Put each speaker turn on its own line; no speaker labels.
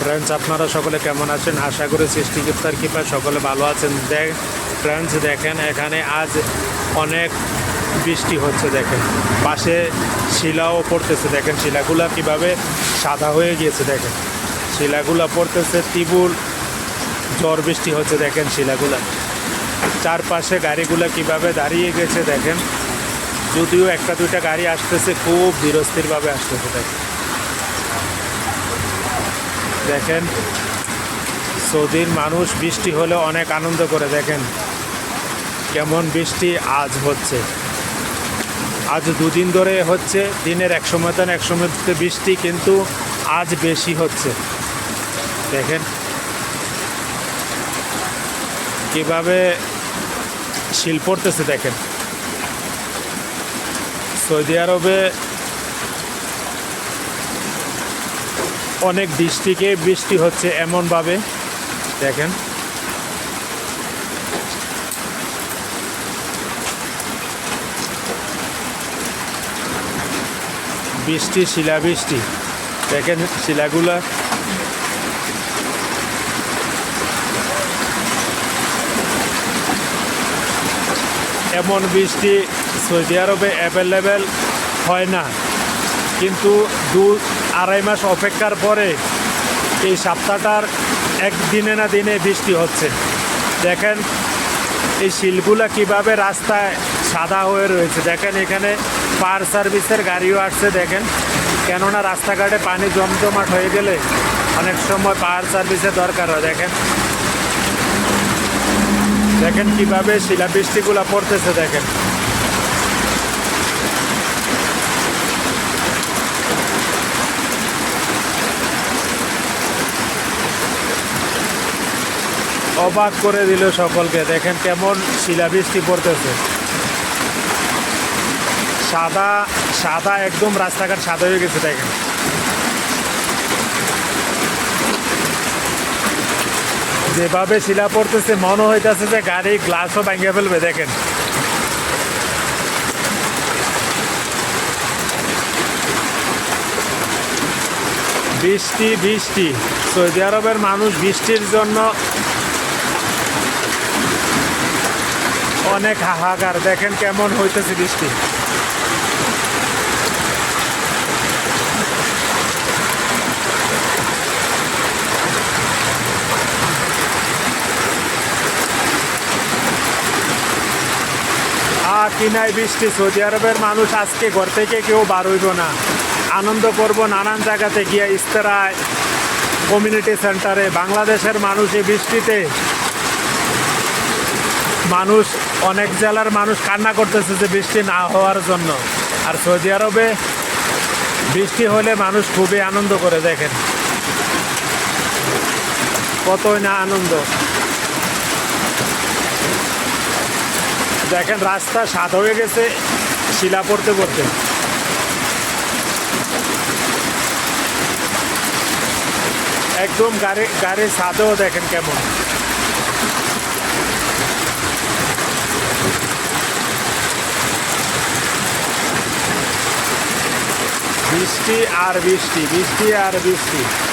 Friends আপনারা সকলে কেমন আছেন? আশা করি সৃষ্টিকর্তার কৃপা সকলে ভালো আছেন। দেখ ফ্রেন্ডস দেখেন, এখানে আজ অনেক বৃষ্টি হচ্ছে, দেখেন। পাশে শিলাও পড়তেছে, দেখেন। শিলাগুলা কীভাবে সাদা হয়ে গিয়েছে, দেখেন। শিলাগুলা পড়তেছে তিবুল ঝড় বৃষ্টি হচ্ছে, দেখেন শিলাগুলা। চারপাশে গাড়িগুলা কীভাবে দাঁড়িয়ে গেছে, দেখেন। যদিও একটা দুইটা গাড়ি আসতেছে, খুব ধীরস্থিরভাবে আসতেছে, দেখেন। দেখেন। সৌদির মানুষ বৃষ্টি হলে অনেক আনন্দ করে দেখেন। কেমন বৃষ্টি আজ হচ্ছে। আজ দুদিন ধরে হচ্ছে, দিনের এক সময় তো এক সময় বৃষ্টি, কিন্তু আজ বেশি হচ্ছে। দেখেন। কীভাবে শিল পড়তেছে দেখেন। সৌদি আরবে অনেক ডিস্ট্রিক্টে বৃষ্টি হচ্ছে এমনভাবে। দেখেন। বৃষ্টি, শিলাবৃষ্টি। দেখেন শিলাগুলা। এমন বৃষ্টি সৌদি আরবে অ্যাভেলেবেল হয় না। কিন্তু দু আড়াই মাস অপেক্ষার পরে এই সপ্তাহটার একদিনে না দিনে বৃষ্টি হচ্ছে। দেখেন এই শিলগুলা কীভাবে রাস্তায় সাদা হয়ে রয়েছে। দেখেন এখানে ফায়ার সার্ভিসের গাড়িও আসছে, দেখেন। কেননা রাস্তাঘাটে পানি জমজমাট হয়ে গেলে অনেক সময় ফায়ার সার্ভিসের দরকার হয়, দেখেন। দেখেন কীভাবে শিলাবৃষ্টিগুলো পড়তেছে, দেখেন। অবাক করে দিল সকলকে। দেখেন কেমন শিলাবৃষ্টি পড়তেছে। সাদা সাদা একদম রাস্তাঘাট সাদা হয়ে গেছে, দেখেন। যেভাবে শিলা পড়তেছে, মনে হইতেছে যে গাড়ি গ্লাসও ভাঙিয়ে ফেলবে, দেখেন। বৃষ্টি বৃষ্টি। সৌদি আরবের মানুষ বৃষ্টির জন্য অনেক হাহাকার। দেখেন কেমন হইতেছে বৃষ্টি। কিনাই বৃষ্টি। সৌদি আরবের মানুষ আজকে ঘর থেকে কেউ বার হইব না। আনন্দ করব নানান জায়গাতে গিয়ে ইস্তেরায় কমিউনিটি সেন্টারে। বাংলাদেশের মানুষ এই বৃষ্টিতে মানুষ, অনেক জেলার মানুষ কান্না করতেছে যে বৃষ্টি না হওয়ার জন্য। আর সৌদি আরবে বৃষ্টি হলে মানুষ খুবই আনন্দ করে, দেখেন। কতই না আনন্দ। দেখেন, রাস্তা সাদ হয়ে গেছে, শিলা পড়তে পড়তে। একদম গাড়ি গাড়ির সাদেও দেখেন কেমন। বৃষ্টি আর বৃষ্টি বৃষ্টি আর বৃষ্টি।